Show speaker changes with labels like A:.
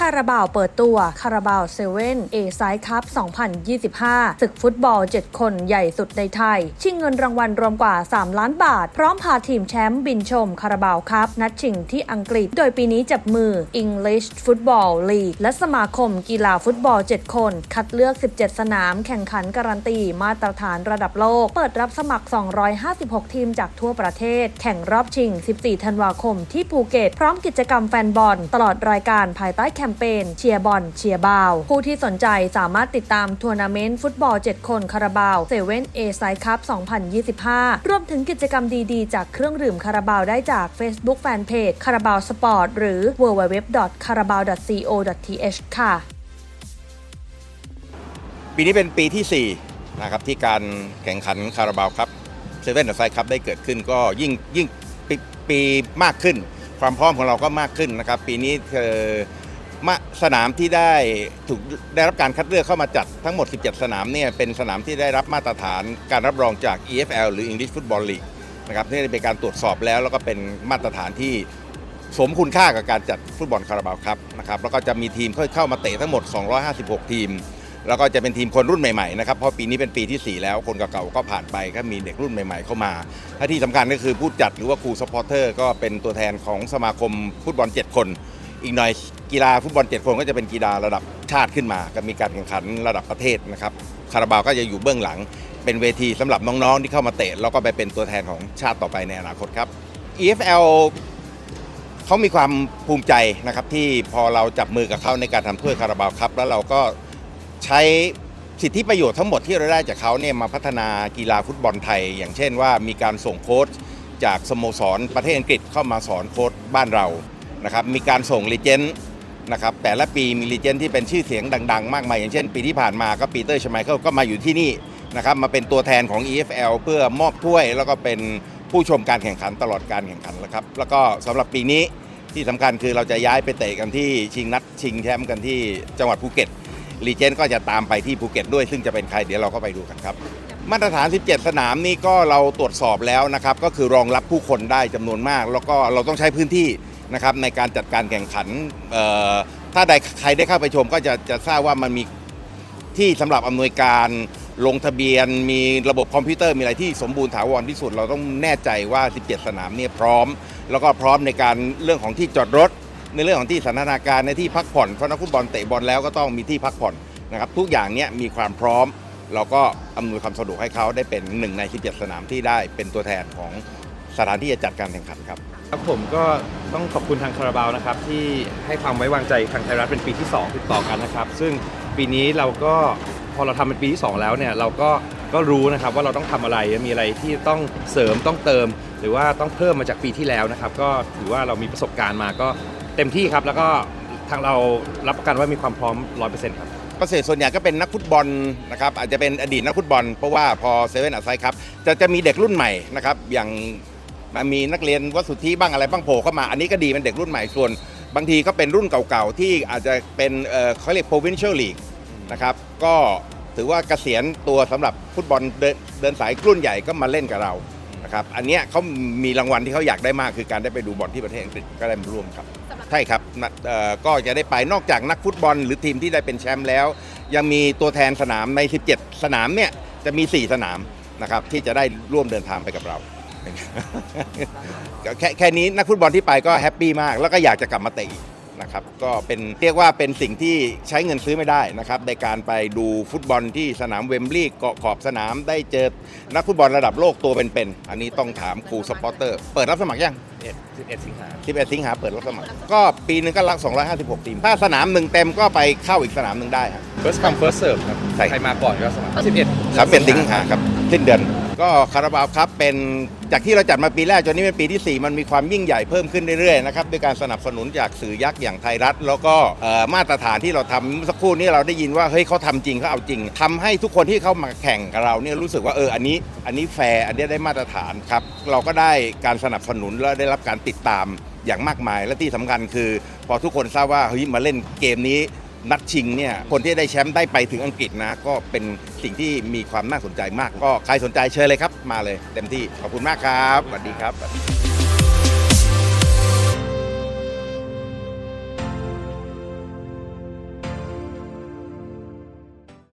A: คาราบาวเปิดตัวคาราบาวเซเว่นเอไซคัพ2025 ศึกฟุตบอล 7 คนใหญ่สุดในไทย ชิงเงินรางวัลรวมกว่า 3 ล้านบาท พร้อมพาทีมแชมป์บินชมคาราบาวคัพนัดชิงที่อังกฤษ โดยปีนี้จับมือ English Football League และสมาคมกีฬาฟุตบอล 7 คน คัดเลือก 17 สนามแข่งขันการันตีมาตรฐานระดับโลก เปิดรับสมัคร 256 ทีมจากทั่วประเทศ แข่งรอบชิง 14 ธันวาคมที่ภูเก็ต พร้อมกิจกรรมแฟนบอล ตลอดรายการภายใต้แคมเปญเชียร์บอลเชียร์บาว ผู้ที่สนใจสามารถติดตามทัวร์นาเมนต์ฟุตบอล 7 คนคาราบาวเซเว่นเอไซคัพ2025 รวมถึงกิจกรรมดีๆ จากเครื่องดื่มคาราบาวได้จาก Facebook Fanpage คาราบาวสปอร์ตหรือ www.carabao.co.th ค่ะ
B: ปีนี้เป็นปีที่ 4 นะครับ ที่การแข่งขันคาราบาวครับเซเว่นไซครับได้เกิดขึ้นก็ยิ่งยิ่งปปีมากขึ้นความพร้อมของเราก็มากขึ้นนะครับ ปีนี้คือ มาสนามที่ได้ถูกได้รับการคัดเลือกเข้ามาจัดทั้งหมด 17 สนามเนี่ยเป็นสนามที่ได้รับมาตรฐานการรับรองจาก EFL หรือ English Football League นะครับที่เป็นการตรวจสอบแล้วแล้วก็เป็นมาตรฐานที่สมคุณค่ากับการจัดฟุตบอลคาราบาวครับนะครับแล้วก็จะมีทีมเข้ามาเตะทั้งหมด 256 ทีม แล้วก็จะเป็นทีมคนรุ่นใหม่ๆนะครับเพราะปีนี้เป็นปีที่ 4 แล้วคนเก่าๆก็ผ่านไปก็มีเด็กรุ่นใหม่ ๆ เข้ามาถ้าที่สำคัญก็คือผู้จัดหรือว่าครูสปอร์เตอร์ก็เป็นตัวแทนของสมาคมฟุตบอล 7 คน อีกหน่อยกีฬาฟุตบอล7คนก็จะเป็นกีฬาระดับชาติขึ้นมาก็มีการแข่งขันระดับประเทศนะครับคาราบาวก็จะอยู่เบื้องหลัง เป็นเวทีสำหรับน้องๆที่เข้ามาเตะแล้วก็ไปเป็นตัวแทนของชาติต่อไปในอนาคตครับ EFL เขามีความภูมิใจนะครับที่พอเราจับมือกับเขาในการทำถ้วยคาราบาวครับ แล้วเราก็ใช้สิทธิประโยชน์ทั้งหมดที่เราได้จากเขาเนี่ยมาพัฒนากีฬาฟุตบอลไทย อย่างเช่นว่ามีการส่งโค้ชจากสโมสรประเทศอังกฤษเข้ามาสอนโค้ชบ้านเรา นะครับมีการส่งลีเจนด์นะครับแต่ละปีมีลีเจนด์ที่เป็นชื่อเสียงดัง ๆ มากมาย อย่างเช่น ปีที่ผ่านมาก็ปีเตอร์ชไมเคิลก็มาอยู่ที่นี่นะครับมาเป็นตัวแทนของ EFL เพื่อมอบถ้วย แล้วก็เป็นผู้ชมการแข่งขันตลอดการแข่งขันแล้วครับแล้วก็สำหรับปีนี้ที่สำคัญคือเราจะย้ายไปเตะกันที่ชิงนัดชิงแชมป์กันที่จังหวัดภูเก็ตลีเจนก็จะตามไปที่ภูเก็ตด้วย ซึ่งจะเป็นใครเดี๋ยวเราก็ไปดูกันครับ มาตรฐาน 17 สนามนี่ก็เราตรวจสอบแล้วนะครับ ก็คือรองรับผู้คนได้จำนวนมาก แล้วก็เราต้องใช้พื้นที่ นะครับในการจัดการแข่งขันถ้าใดใครได้เข้าไปชมก็จะจะทราบว่ามันมีที่สำหรับอำนวยการลงทะเบียน มีระบบคอมพิวเตอร์มีอะไรที่สมบูรณ์ถาวรที่สุด เราต้องแน่ใจว่า 17 สนามเนี่ยพร้อม แล้วก็พร้อมในการเรื่องของที่จอดรถ ในเรื่องของที่สันทนาการในที่พักผ่อนเพราะนักฟุตบอลเตะบอลแล้วก็ต้องมีที่พักผ่อนนะครับทุกอย่างเนี้ยมีความพร้อม เราก็อำนวยความสะดวกให้เขาได้เป็นหนึ่งใน 17 สนามที่ได้เป็นตัวแทนของ สถานที่จะจัดการแข่งขันครับ
C: ครับผมก็ต้องขอบคุณทางคาราบาวนะครับที่ให้ความไว้วางใจทางไทยรัฐเป็นปีที่ 2 ติดต่อกันนะครับ ซึ่งปีนี้เราก็พอเราทำเป็นปีที่ 2 แล้วเนี่ยเราก็ก็รู้นะครับว่าเราต้องทำอะไรมีอะไรที่ต้องเสริมต้องเติม หรือว่าต้องเพิ่มมาจากปีที่แล้วนะครับ ก็ถือว่าเรามีประสบการณ์มาก็เต็มที่ครับ แล้วก็ทางเรารับประกันว่ามีความพร้อม 100%ครับ
B: เกษตรส่วนใหญ่ก็เป็นนักฟุตบอลนะครับอาจจะเป็นอดีตนักฟุตบอล เพราะว่าพอเซเว่นอัไซครับจะจะมีเด็กรุ่นใหม่นะครับอย่าง มีนักเรียนวัดสุทธิบ้างอะไรบ้างโผล่เข้ามา อันนี้ก็ดีเป็นเด็กรุ่นใหม่ส่วน บางทีก็เป็นรุ่นเก่าๆ ที่อาจจะเป็นเอ่อเขาเรียก provincial league นะครับก็ถือว่าเกษียณตัวสำหรับฟุตบอลเดินเดินสายรุ่นใหญ่ก็มาเล่นกับเรานะครับอันเนี้ยเขามีรางวัลที่เขาอยากได้มากคือการได้ไปดูบอลที่ประเทศอังกฤษก็ได้มาร่วมครับ ใช่ครับนัดเอ่อก็จะได้ไปนอกจากนักฟุตบอลหรือทีมที่ได้เป็นแชมป์แล้ว ยังมีตัวแทนสนามใน 17 สนามเนี่ยจะมี 4 สนามนะครับที่จะได้ร่วมเดินทางไปกับเรา แค่แค่นี้นักฟุตบอลที่ไปก็แฮปปี้มาก แล้วก็อยากจะกลับมาเตะอีกนะครับก็เป็นเรียกว่าเป็นสิ่งที่ใช้เงินซื้อไม่ได้นะครับในการไปดูฟุตบอลที่สนามเวมบลีย์เกาะขอบสนามได้เจอนักฟุตบอลระดับโลกตัวเป็นๆอันนี้ต้องถามครูสปอร์เตอร์ เปิดรับสมัครยัง
C: 11 สิงหา
B: 11 สิงหาเปิดรับสมัคร ก็ปีหนึงก็รับ 256 ทีม ถ้าสนามหนึ่งเต็มก็ไปเข้าอีกสนามหนึ่งได้ครับ
C: first come first serve ครับ
B: ใช่
C: ใครมาก่อนก็สมัคร11
B: ครับเป็นสิงหาครับสิ้นเดือน ก็คาราบาวครับเป็นจากที่เราจัดมาปีแรกจนนี้เป็นปีที่ 4 มันมีความยิ่งใหญ่เพิ่มขึ้นเรื่อยๆนะครับด้วยการสนับสนุนจากสื่อยักษ์อย่างไทยรัฐ แล้วก็มาตรฐานที่เราทำเมื่อสักครู่นี้เราได้ยินว่าเฮ้ยเขาทำจริงเขาเอาจริงทำให้ทุกคนที่เข้ามาแข่งกับเราเนี่ยรู้สึกว่าเอออันนี้ อันนี้แฟร์อันนี้ได้มาตรฐานครับเราก็ได้การสนับสนุนและได้รับการติดตามอย่างมากมายและที่สำคัญคือ พอทุกคนทราบว่าเฮ้ยมาเล่นเกมนี้ นัดชิงเนี่ยคนที่ได้แชมป์ได้ไปถึงอังกฤษนะ ก็เป็นสิ่งที่มีความน่าสนใจมาก ก็ใครสนใจเชิญเลยครับ มาเลยเต็มที่ขอบคุณมากครับสวัสดีครับ